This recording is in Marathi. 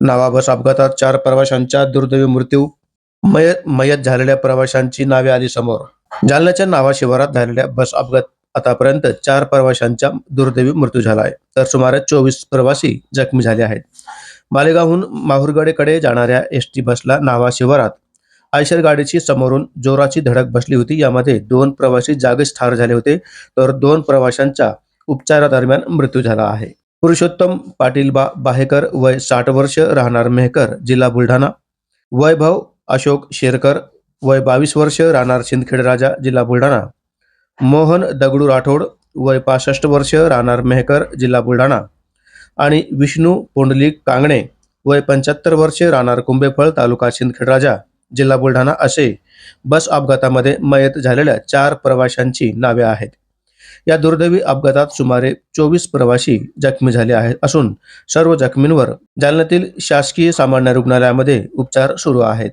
नावा बस अपघातात चार प्रवाशांचा दुर्दैवी मृत्यू मयत मयत झालेल्या प्रवाशांची नावे आली समोर. जालन्याच्या नावा शिवारात झालेल्या बस अपघात आतापर्यंत चार प्रवाशांचा दुर्दैवी मृत्यू झाला आहे. तर सुमारे चोवीस प्रवासी जखमी झाले आहेत. मालेगावहून माहुरगडेकडे जाणाऱ्या एस टी बसला नावा शिवारात. आयशर गाडीची समोरून जोराची धडक बसली होती. यामध्ये दोन प्रवासी जागीच ठार झाले होते. तर दोन प्रवाशांचा उपचारादरम्यान मृत्यू झाला आहे. पुरुषोत्तम पाटील बा बाहेकर वय साठ वर्ष राहणार मेहकर जिल्हा बुलढाणा. वैभव अशोक शेरकर वय बावीस वर्ष राहणार शिंदखेड राजा जिल्हा बुलढाणा. मोहन दगडू राठोड वय पासष्ट वर्ष राहणार मेहकर जिल्हा बुलढाणा. आणि विष्णू पोंडलिक कांगणे वय पंच्याहत्तर वर्ष राहणार कुंभेफळ तालुका शिंदखेड राजा जिल्हा बुलढाणा असे बस अपघातामध्ये मयत झालेल्या चार प्रवाशांची नावे आहेत. या दुर्दैवी अपघातात सुमारे चोवीस प्रवासी जखमी झाले आहेत असून सर्व जखमींवर जालन्यातील शासकीय सामान्य रुग्णालयामध्ये उपचार सुरू आहेत.